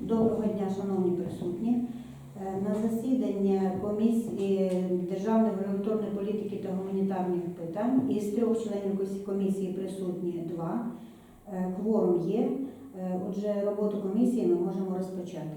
Доброго дня, шановні присутні. Е, На засідання комісії державної регуляторної політики та гуманітарних питань із трьох членів комісії присутні два. Е, Кворум є. Е, Отже, роботу комісії ми можемо розпочати.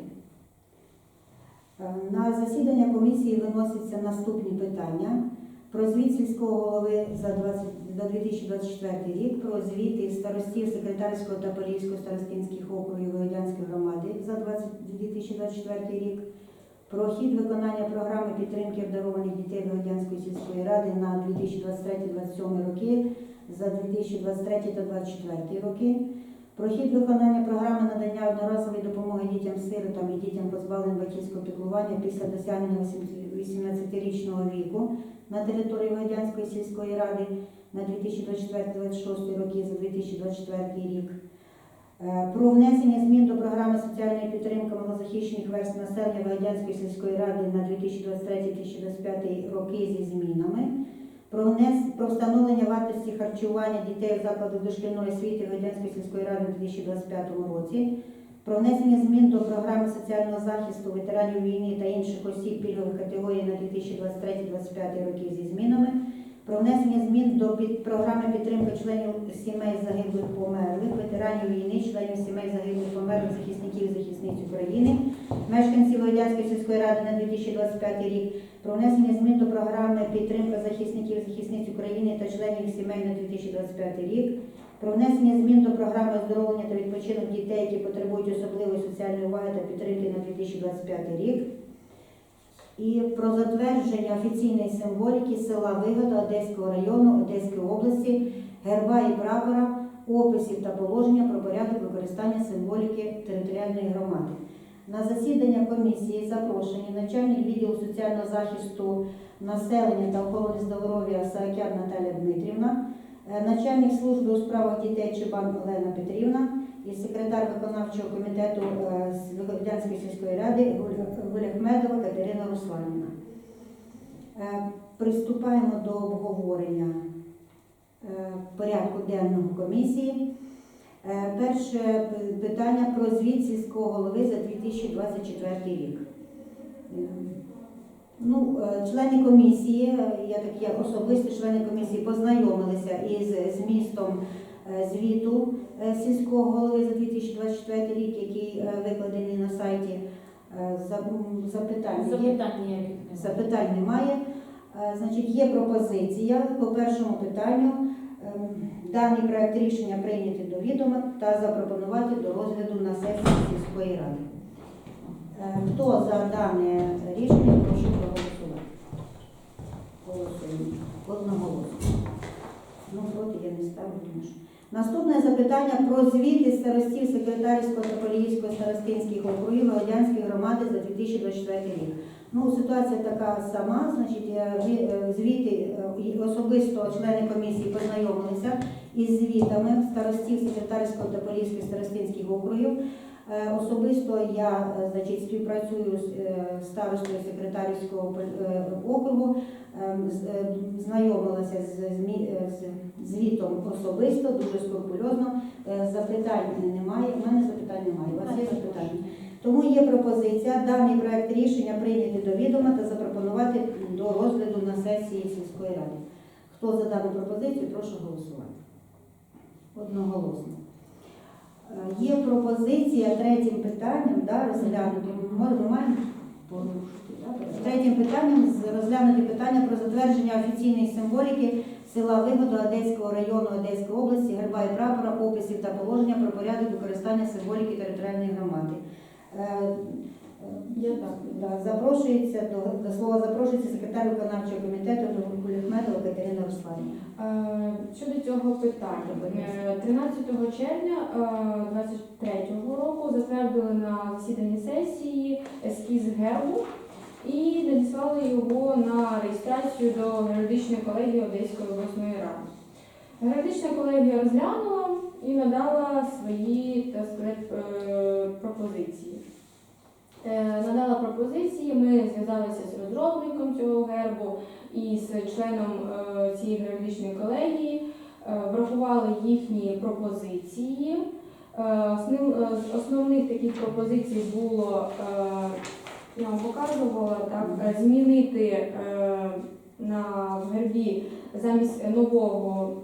На засідання комісії виносяться наступні питання. Про звіт сільського голови за 20 за 2024 рік, про звіти старостів Секретарського та Поліського старостинських округів Володянської громади за 2024 рік, про хід виконання програми підтримки обдарованих дітей Володянської сільської ради на 2023-2027 роки за 2023 та 2024 роки, про хід виконання програми надання одноразової допомоги дітям-сиротам і дітям позбавленим батьківського піклування після досягнення 18-річного віку на території Водянської сільської ради на 2024-2026 роки за 2024 рік. Е, Про внесення змін до програми соціальної підтримки малозахищених верств населення Водянської сільської ради на 2023-2025 роки зі змінами. Про, внес... про встановлення вартості харчування дітей в закладах дошкільної освіти Водянської сільської ради у 2025 році про внесення змін до програми соціального захисту ветеранів війни та інших осіб пільгових категорій на 2023-2025 роки зі змінами, про внесення змін до програми підтримки членів сімей загиблих померлих, ветеранів війни, членів сімей загиблих померлих, захисників і захисниць України, мешканців Водянської сільської ради на 2025 рік, про внесення змін до програми підтримки захисників і захисниць України та членів сімей на 2025 рік, про внесення змін до програми оздоровлення та відпочинок дітей, які потребують особливої соціальної уваги та підтримки на 2025 рік. І про затвердження офіційної символіки села Вигода Одеського району Одеської області, герба і прапора, описів та положення про порядок використання символіки територіальної громади. На засідання комісії запрошені начальник відділу соціального захисту населення та охорони здоров'я Саакян Наталя Дмитрівна, Е, начальник служби у справах дітей Чебан Олена Петрівна і секретар виконавчого комітету е, Виходянської сільської ради Гуля- Гуляхмедова Катерина Русланівна. Е, Приступаємо до обговорення е, порядку денного комісії. Перше питання про звіт сільського голови за 2024 рік. Ну, члени комісії, я так я особисто члени комісії познайомилися із змістом звіту е, сільського голови за 2024 рік, який е, викладений на сайті. Е, за- Запитання? Запитань немає. Е, Значить, є пропозиція по першому питанню. ем, Даний проект рішення прийняти до відома та запропонувати до розгляду на сесії сільської ради. Е, Хто за дане рішення, прошу проголосувати. Голосуємо. Одноголосно. Ну, проти я не ставлю, тому що. Наступне запитання про звіти старостів секретарського та поліївського старостинських округів Володянської громади за 2024 рік. Ну, ситуація така сама, значить, е, е, звіти е, особисто члени комісії познайомилися із звітами старостів секретарського та поліївських старостинських округів. Особисто я значить, співпрацюю з старостою секретарського округу, Ем, знайомилася з звітом особисто, дуже скрупульозно. Е, Запитань немає. У мене запитань немає. У вас є запитання? Тому є пропозиція даний проект рішення прийняти до відома та запропонувати до розгляду на сесії сільської ради. Хто за дану пропозицію, прошу голосувати. Одноголосно. Е, Є пропозиція третім питанням да, розглянути. Ми маємо порушити. да, Третім питанням розглянути питання про затвердження офіційної символіки села Вигода Одеського району Одеської області, герба і прапора, описів та положення про порядок використання символіки територіальної громади. Е, е, Я так. Да, запрошується до, до слова запрошується секретар виконавчого комітету Гуліхметова Катерина Русланівна. Е, Щодо цього питання, е, 13 червня 2023 року затвердили на засіданні сесії ескіз гербу і надіслали його на реєстрацію до Героїчної колегії Одеської обласної ради. Героїчна колегія розглянула і надала свої так сказати, е, пропозиції. Е, Надала пропозиції, ми зв'язалися з розробником цього гербу і з членом е, цієї героїчної колегії, врахували їхні пропозиції, основних таких пропозицій було, е, я вам показувала, так, е, змінити е, на в гербі замість нового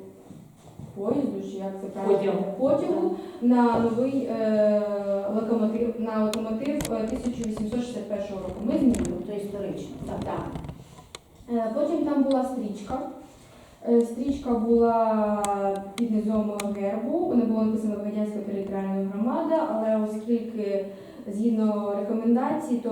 поїзду, чи як це правильно? Потягу. на новий е, локомотив, на локомотив е, 1861 року. Ми змінили. Тобто історично. Так. Так. Е, Потім там була стрічка. Е, Стрічка була під низом гербу, вона була написана Радянська територіальна громада, але оскільки згідно рекомендацій, то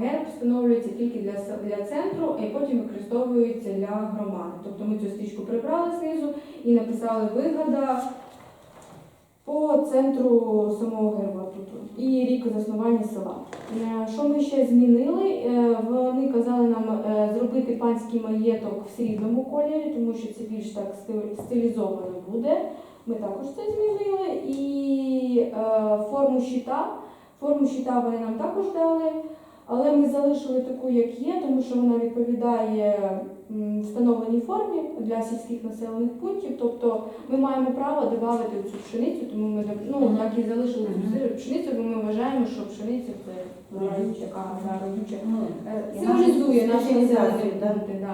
герб встановлюється тільки для, для центру, а потім використовується для громади. Тобто ми цю стрічку прибрали знизу і написали вигода по центру самого герба тут і рік заснування села. Е, Що ми ще змінили? Е, Вони казали нам е, зробити панський маєток в срібному кольорі, тому що це більш так стилізовано буде. Ми також це змінили. І форму щита. Форму щита вони нам також дали. Але ми залишили таку, як є, тому що вона відповідає встановленій формі для сільських населених пунктів. Тобто ми маємо право додати цю пшеницю, тому ми ну, так і залишили цю пшеницю, бо ми вважаємо, що пшениця це родюча, родюча. Ну, Е, Символізує наші населені пункти.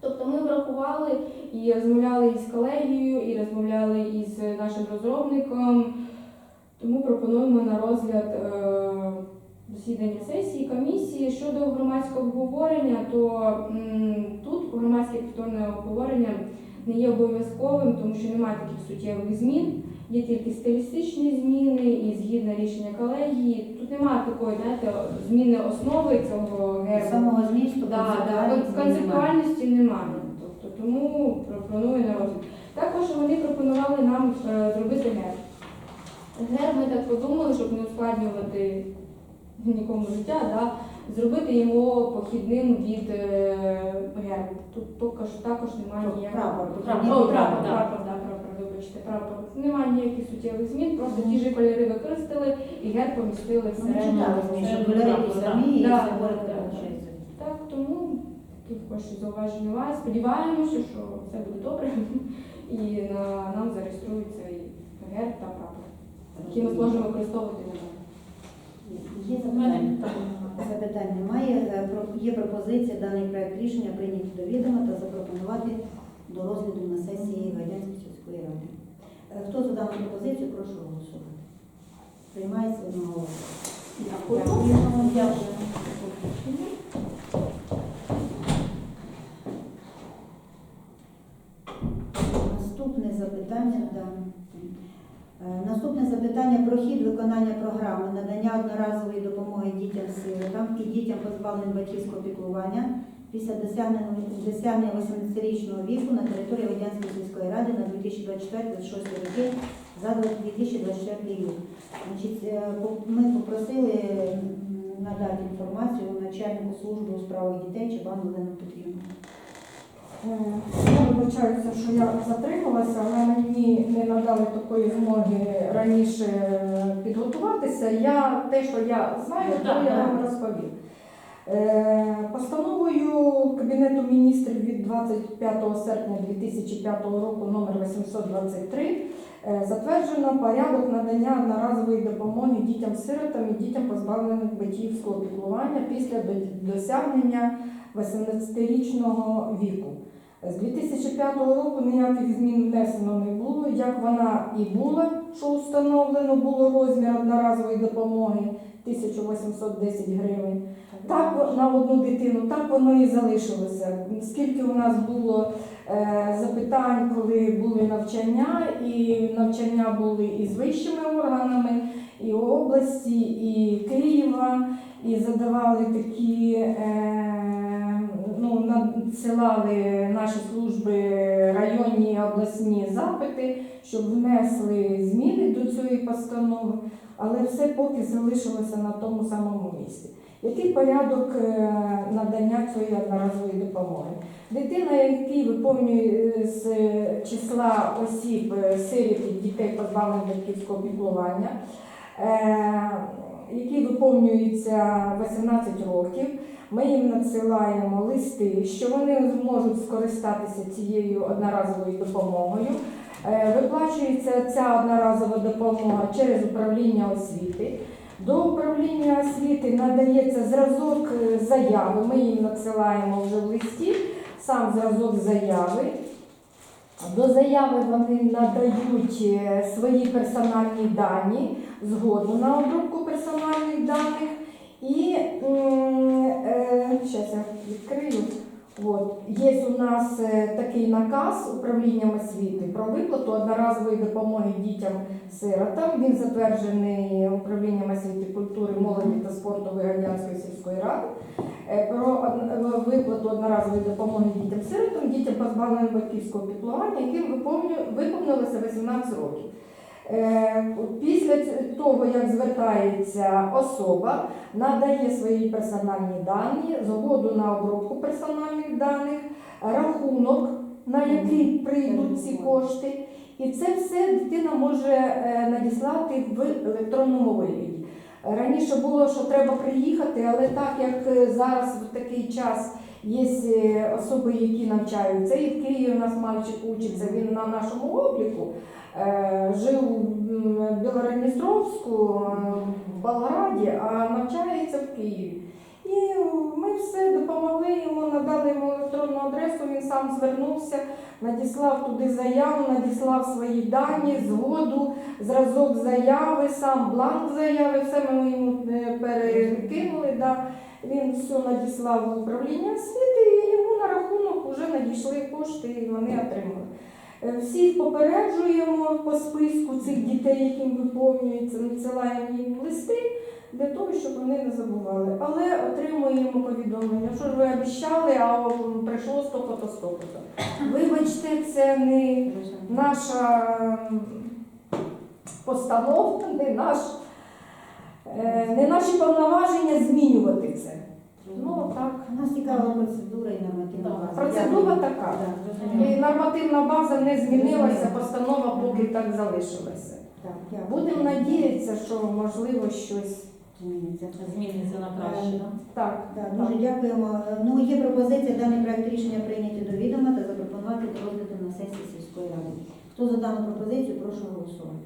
Тобто ми врахували і розмовляли із колегією, і розмовляли із нашим розробником. Тому пропонуємо на розгляд е, засідання сесії комісії щодо громадського обговорення, то тут громадське повторне обговорення не є обов'язковим, тому що немає таких суттєвих змін. Є тільки стилістичні зміни і згідно рішення колегії. Тут немає такої, знаєте, зміни основи цього гербу. Самого змісту, Да, да, концептуальності немає. Тобто, тому пропоную на розгляд. Також вони пропонували нам е, зробити герб. Герб ми так подумали, щоб не ускладнювати нікому життя, да, зробити його похідним від е, гербу. Тут поки що також немає ніяких. Прапор. Прапор. О, Прапор, прапор, да. прапор, да, прапор, вибачте, прапор. Немає ніяких суттєвих змін, просто ті ж кольори використали і герб помістили Ну, всередину. що кольори ті самі, і Да, символика да, да. залишається. Так, тому таких ще зауважень немає. Сподіваємося, що все буде добре. І на, нам зареєструється і герб та прапор, які ми зможемо використовувати. Є запитання? Запитань немає. Е, Є пропозиція даний проект рішення прийняти до відома та запропонувати до розгляду на сесії Гадянської сільської ради. Е, Хто за дану пропозицію, прошу голосувати. Приймається одноголосно. Дякую. Дякую. Наступне запитання. Да. Е, Наступне запитання про хід виконання програми надання одноразової допомоги дітям сиротам і дітям позбавленим батьківського піклування після досягнення досягнення 18-річного віку на території Радянської сільської ради на 2024-2026 роки за 2024 рік. Е, ми попросили надати інформацію начальнику служби у справах дітей Чабан Олену Петрівну. Е, вибачаюся, що я затрималася, але мені не надали такої змоги раніше підготуватися. Я те, що я знаю, то я вам розповім. Е, Постановою Кабінету міністрів від 25 серпня 2005 року номер 823 е, затверджено порядок надання одноразової допомоги дітям-сиротам і дітям позбавлених батьківського піклування після досягнення 18-річного віку. З 2005 року ніяких змін внесено не було, як вона і була, що установлено було розмір одноразової допомоги 1810 гривень. Так на одну дитину, так воно і залишилося. Скільки у нас було е, запитань, коли були навчання, і навчання були і з вищими органами, і області, і Києва, і задавали такі, е, ну, надсилали наші служби районні обласні запити, щоб внесли зміни до цієї постанови, але все поки залишилося на тому самому місці. Який порядок е, надання цієї одноразової допомоги? Дитина, який виповнює е, з числа осіб е, сиріт і дітей позбавлених батьківського піклування, е, який виповнюється 18 років, ми їм надсилаємо листи, що вони зможуть скористатися цією одноразовою допомогою. Е, Виплачується ця одноразова допомога через управління освіти. До управління освіти надається зразок е, заяви. Ми їм надсилаємо вже в листі сам зразок заяви. До заяви вони надають е, свої персональні дані, згоду на обробку персональних даних. І зараз я відкрию. От. Є у нас е, такий наказ управлінням освіти про виплату одноразової допомоги дітям-сиротам. Він затверджений управлінням освіти, культури, молоді та спорту Вигадянської сільської ради. Е, Про виплату одноразової допомоги дітям-сиротам, дітям позбавленим батьківського піклування, яким виповнилося 18 років. Е, Після того, як звертається особа, надає свої персональні дані, згоду на обробку персональних даних, рахунок, на який прийдуть ці кошти. І це все дитина може е, надіслати в електронному вигляді. Раніше було, що треба приїхати, але так як е, зараз в такий час є е, особи, які навчаються, і в Києві у нас мальчик учиться, він на нашому обліку. Е, Жив в Білородністровську, е, в Болграді, а навчається в Києві. І ми все допомогли йому, надали йому електронну адресу, він сам звернувся, надіслав туди заяву, надіслав свої дані, згоду, зразок заяви, сам бланк заяви, все ми йому перекинули. Да. Він все надіслав в управління освіти і йому на рахунок вже надійшли кошти і вони отримали. Е, Всіх попереджуємо по списку цих дітей, яким виповнюється, надсилаємо їм листи для того, щоб вони не забували. Але отримуємо повідомлення, що ж ви обіцяли, а прийшло столько-то, столько-то. Вибачте, це не наша м, постанова, не, наш, не наші повноваження змінювати це. Ну так. У нас цікава процедура і нормативна база. Процедура така. І нормативна база не змінилася, постанова поки так залишилася. Так. Будемо надіятися, що можливо щось. Зміниться. Зміниться на краще, так? Так, Так, дуже дякуємо. Ну, є пропозиція даний проект рішення прийняти до відома та запропонувати до розгляду на сесії сільської ради. Хто за дану пропозицію, прошу голосувати.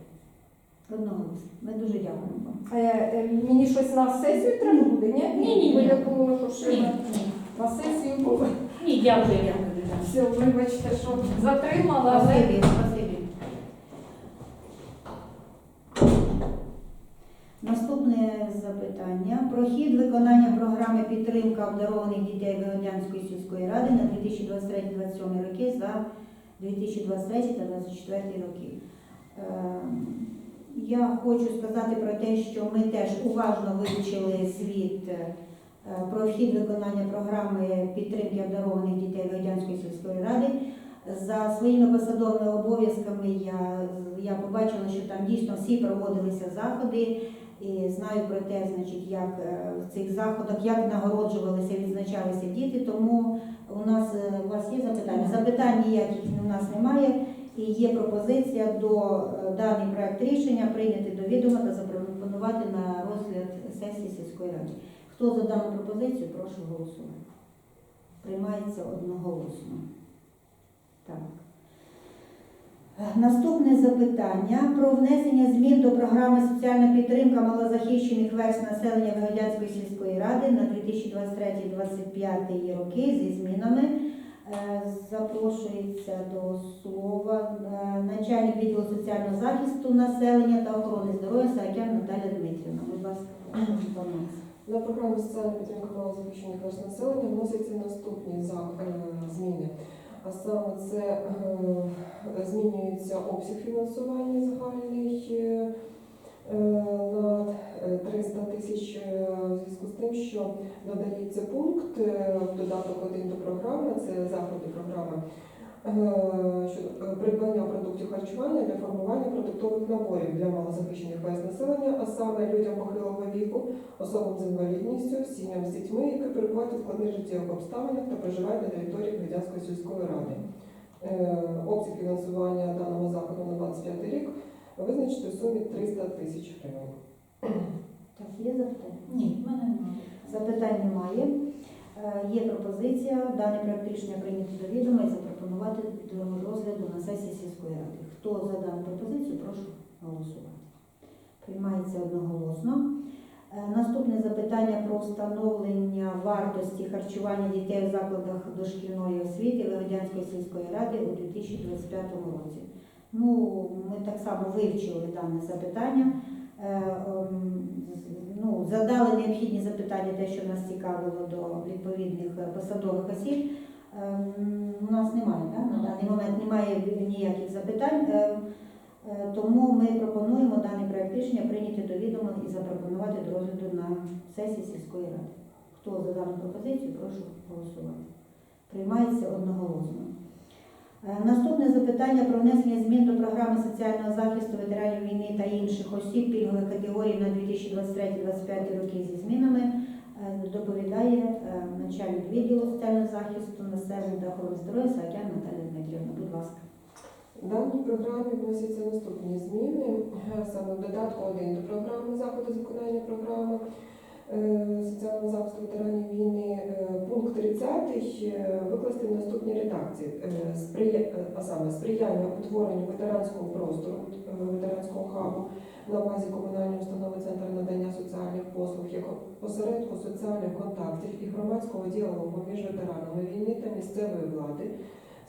Одноголосно. Ми дуже дякуємо вам. Е, е, мені щось на сесію треба буде, ні? Ні-ні-ні. Бо я думала, що ще Ні, на, на сесію було. Ні, дякую. Все, вибачте, що затримала, але Спасибі, спасибі. Наступне запитання. Про хід виконання програми підтримка обдарованих дітей Вигодянської сільської ради на 2023-2027 роки за 2023 та 2024 роки. Е, Я хочу сказати про те, що ми теж уважно вивчили звіт е, про вхід виконання програми підтримки обдарованих дітей Вигодянської сільської ради. За своїми посадовими обов'язками я, я побачила, що там дійсно всі проводилися заходи. І знаю про те, значить, як е, в цих заходах, як нагороджувалися, відзначалися діти. Тому у нас е, у вас є запитання. Запитань ніяких у нас немає. І є пропозиція до е, даний проект рішення прийняти до відома та запропонувати на розгляд сесії сільської ради. Хто за дану пропозицію, прошу голосувати. Приймається одноголосно. Так. Наступне запитання про внесення змін до програми соціальна підтримка малозахищених верств населення Вигодянської сільської ради на 2023-2025 роки зі змінами. Е, Запрошується до слова е, начальник відділу соціального захисту населення та охорони здоров'я Саакян Наталя Дмитрівна. Будь ласка. На програму соціальної підтримки малозахищених верст населення вносяться наступні е, зміни. А саме це змінюється обсяг фінансування загальний е, на е, 300 тисяч е, в зв'язку з тим, що додається пункт е, в додаток 1 до програми, це заходи програми. е, Щодо е, придбання продуктів харчування для формування продуктових наборів для малозахищених верст населення, а саме людям похилого віку, особам з інвалідністю, сім'ям з дітьми, які перебувають у складних життєвих обставинах та проживають на території Гвардянської сільської ради. Е, Обсяг фінансування даного заходу на 25 рік визначити в сумі 300 тисяч гривень. Так, є запитання? Ні, в мене немає. Запитань немає. Е, Є пропозиція даний проект рішення прийняти до відома і запропонувати до розгляду на сесії сільської ради. Хто за дану пропозицію, прошу голосувати. Приймається одноголосно. Е, Наступне запитання про встановлення вартості харчування дітей у закладах дошкільної освіти Легодянської сільської ради у 2025 році. Ну, ми так само вивчили дане запитання. Е, ем, ну, задали необхідні запитання, те, що нас цікавило до відповідних е, посадових осіб. Ем, У нас немає, да? на даний момент немає ніяких запитань. Е, Е, Тому ми пропонуємо даний проект рішення прийняти до відома і запропонувати до розгляду на сесії сільської ради. Хто за дану пропозицію, прошу голосувати. Приймається одноголосно. Е, Наступне запитання про внесення змін до програми соціального захисту ветеранів війни та інших осіб пільгових категорій на 2023-2025 роки зі змінами е, доповідає е, начальник відділу соціального захисту населення та охорони здоров'я Саакян Наталія Дмитрівна. Будь ласка. В даній програмі вносяться наступні зміни. Саме додатку 1 до програми заходу з виконання програми соціального захисту ветеранів війни е, пункт 30 е, викласти в наступній редакції. Е, е, А саме сприяння утворенню ветеранського простору, е, ветеранського хабу на базі комунальної установи Центр надання соціальних послуг як осередку соціальних контактів і громадського діалогу між ветеранами війни та місцевої влади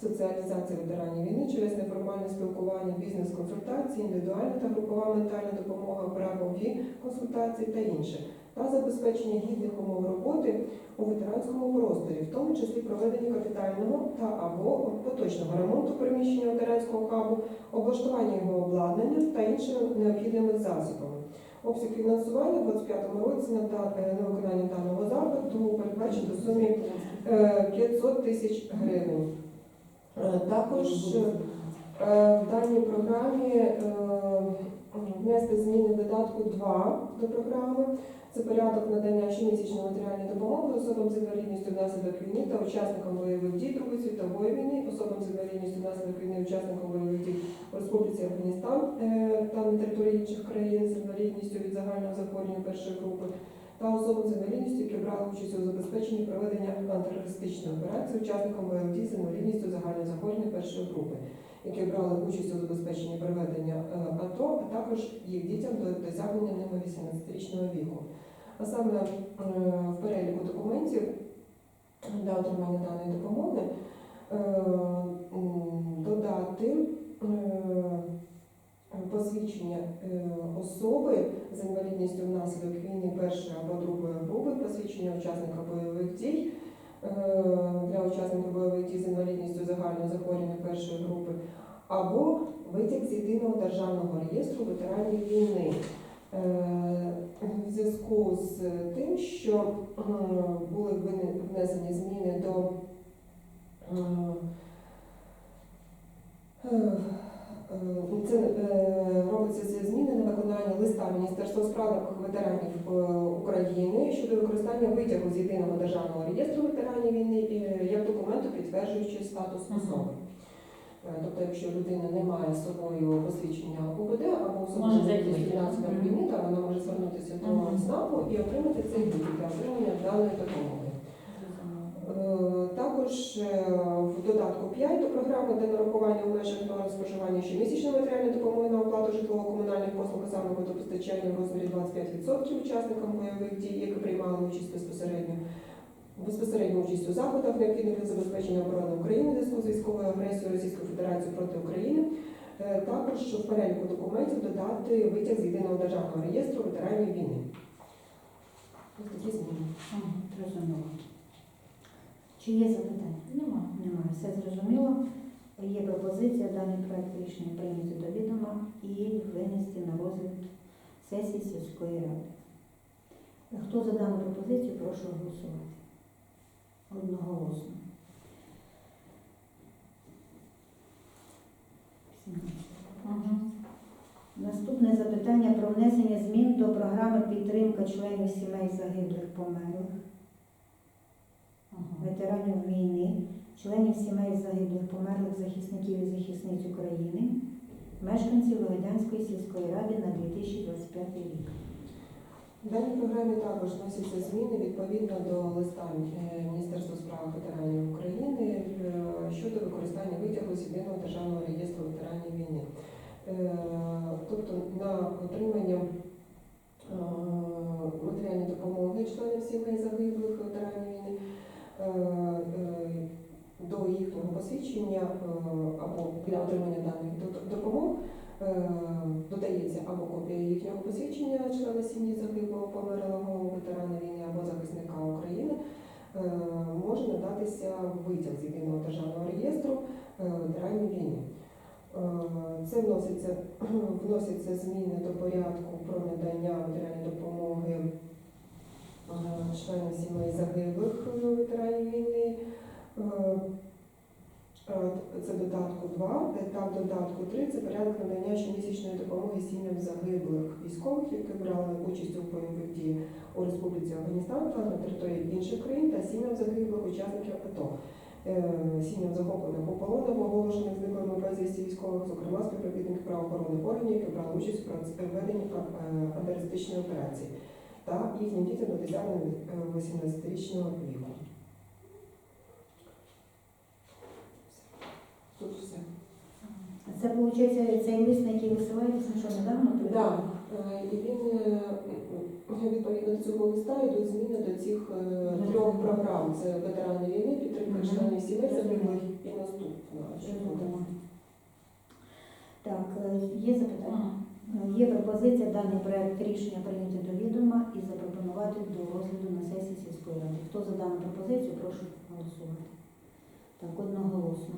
соціалізація ветеранів війни через неформальне спілкування, бізнес-консультації, індивідуальна та групова ментальна допомога, правові консультації та інше, та забезпечення гідних умов роботи у ветеранському просторі, в тому числі проведення капітального та або поточного ремонту приміщення ветеранського хабу, облаштування його обладнання та іншими необхідними засобами. Обсяг фінансування у 2025 році на, е, на виконання даного заходу передбачено в сумі е, 500 тисяч гривень. Е, Також е, в даній програмі е, внести зміни додатку 2 до програми. Це порядок надання щомісячної матеріальної допомоги особам з інвалідністю внаслідок війни та учасникам бойових дій Другої світової війни, особам з інвалідністю внаслідок війни, учасникам бойових дій у Республіці Афганістан е, та на території інших країн з інвалідністю від загального захворювання першої групи, та особам з інвалідністю, які брали участь у забезпеченні проведення антитерористичної операції, учасникам бойових дій з інвалідністю загального захворювання першої групи, які брали участь у забезпеченні проведення е, АТО, а також їх дітям до досягнення ними 18-річного віку. А саме е, в переліку документів для отримання даної допомоги е, додати посвідчення особи з інвалідністю внаслідок війни першої або другої групи, посвідчення учасника бойових дій для учасників бойових дій з інвалідністю загального захворювання першої групи, або витяг з єдиного державного реєстру ветеранів війни. Е, В зв'язку з тим, що е, були внесені зміни до е, е, е, це е, робиться ці зміни на виконання листа Міністерства у справах ветеранів е, України щодо використання витягу з єдиного державного реєстру ветеранів війни е, як документу, підтверджуючи статус особи. Е, Тобто, якщо людина не має з собою посвідчення УБД або внаслідок Мгм. війни, то вона може звернутися до. ЦНАПу і отримати цей витяг для отримання даної допомоги. Е, Також е, додатку 5 до програми, де нарахування у межах норм споживання щомісячної матеріальної допомоги на оплату житлово-комунальних послуг, саме водопостачання в розмірі 25% учасникам бойових дій, які приймали участь безпосередньо безпосередньо участь у заходах, необхідних для забезпечення оборони України в зв'язку з військовою агресією Російської Федерації проти України. Е, Також в переліку документів додати витяг з єдиного державного реєстру ветеранів війни. Ось такі зміни. Чи є запитання? Нема. Немає. Все зрозуміло. Є пропозиція даний проект рішення прийняти до відома і винести на розгляд сесії сільської ради. Хто за дану пропозицію, прошу голосувати. Одноголосно. Наступне запитання про внесення змін до програми підтримка членів сімей загиблих померлих. Ветеранів війни, членів сімей загиблих померлих захисників і захисниць України, мешканців Легодянської сільської ради на 2025 рік. В програмі також вносяться зміни відповідно до листа е, Міністерства справ ветеранів України е, щодо використання витягу з єдиного державного реєстру ветеранів війни. Е, Тобто на отримання матеріальної допомоги членів сімей загиблих ветеранів війни е, е, до їхнього посвідчення е, або для отримання даних допомог е, додається або копія їхнього посвідчення члена сім'ї загиблого померлого ветерана війни або захисника України. Е, Може надатися витяг з єдиного державного реєстру е, ветеранів війни. Е, Це вноситься, вносяться зміни до порядку про надання матеріальної допомоги е, членам сімей загиблих е, ветеранів війни. Е, е, Це додатку 2, та в додатку 3 це порядок надання щомісячної допомоги сім'ям загиблих військових, які брали участь у бойових діях у Республіці Афганістан та на території інших країн та сім'ям загиблих учасників АТО. Е, Сім'ям захоплених у полон або оголошених зниклими безвісті військових, зокрема співробітників правоохоронних органів, які брали участь у проведенні е, антитерористичної операції та їхнім дітям до досягнення 18-річного віку. Тут все. Це виходить цей лист, на який висилаєтесь, ну що недавно? Да. Е, І він е, відповідно до цього листа йдуть зміни до цих е, трьох програм. Це ветерани війни, підтримка членів сімей загиблих і наступна. Так, е, є запитання? Е, Є пропозиція даний проект рішення прийняти до відома і запропонувати до розгляду на сесії сільської ради. Хто за дану пропозицію, прошу голосувати. Так, одноголосно.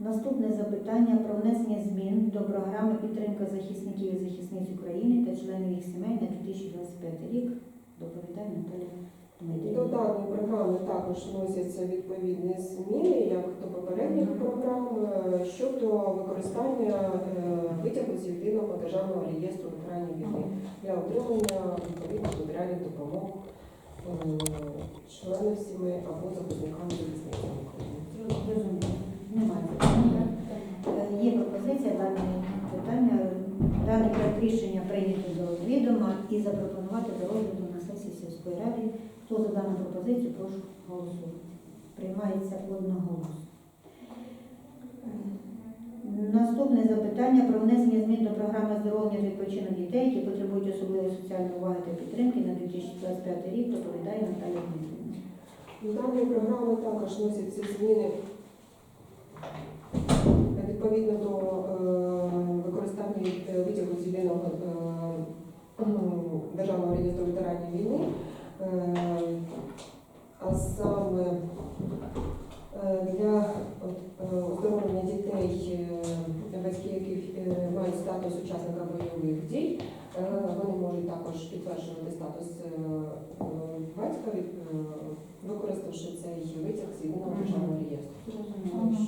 Наступне запитання про внесення змін до програми підтримка захисників і захисниць України та членів їх сімей на 2025 рік. Доповідає Наталя До даної програми також вносяться відповідні зміни, як до попередніх програм, е, щодо використання е, витягу з єдиного державного реєстру ветеранів війни для отримання відповідних матеріальних допомог членів сімей або захисникам захисників України. Немає запитання. Е, Є пропозиція дане питання, дане проект рішення прийняти до відома і запропонувати до розгляду на сесії сільської ради. Хто за дану пропозицію, прошу голосувати. Приймається одноголосно. Наступне запитання про внесення змін до програми здоров'я та відпочинок дітей, які потребують особливої соціальної уваги та підтримки на 2025 рік, доповідає Наталія Дмитрівна. Даної програми також вносяться зміни відповідно до е, використання е, витягу з е, державного реєстру ветеранів війни, а саме для от, е, оздоровлення дітей, е, батьки, які е, мають статус учасника бойових дій, е, вони можуть також підтверджувати статус е, е, батька, е, використавши цей витяг з єдиного державного реєстру,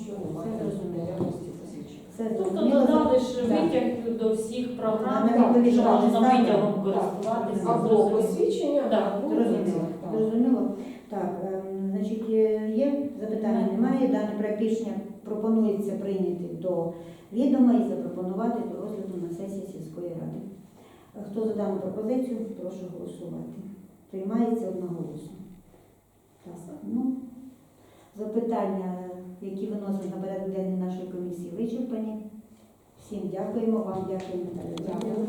що немає Це наявності посвідчення. Тобто додали ж витяг до всіх програм, що можна витягом користуватися. Або посвідчення, Так, або Зрозуміло. так. Зрозуміло. Так, ем, значить, е? Немає. Даний проект рішення пропонується прийняти до відома і запропонувати до розгляду на сесії сільської ради. Хто за дану пропозицію, прошу голосувати. Приймається одноголосно. Ну, запитання, які виносять на порядок денний нашої комісії, вичерпані. Всім дякуємо, вам дякуємо. Дякую.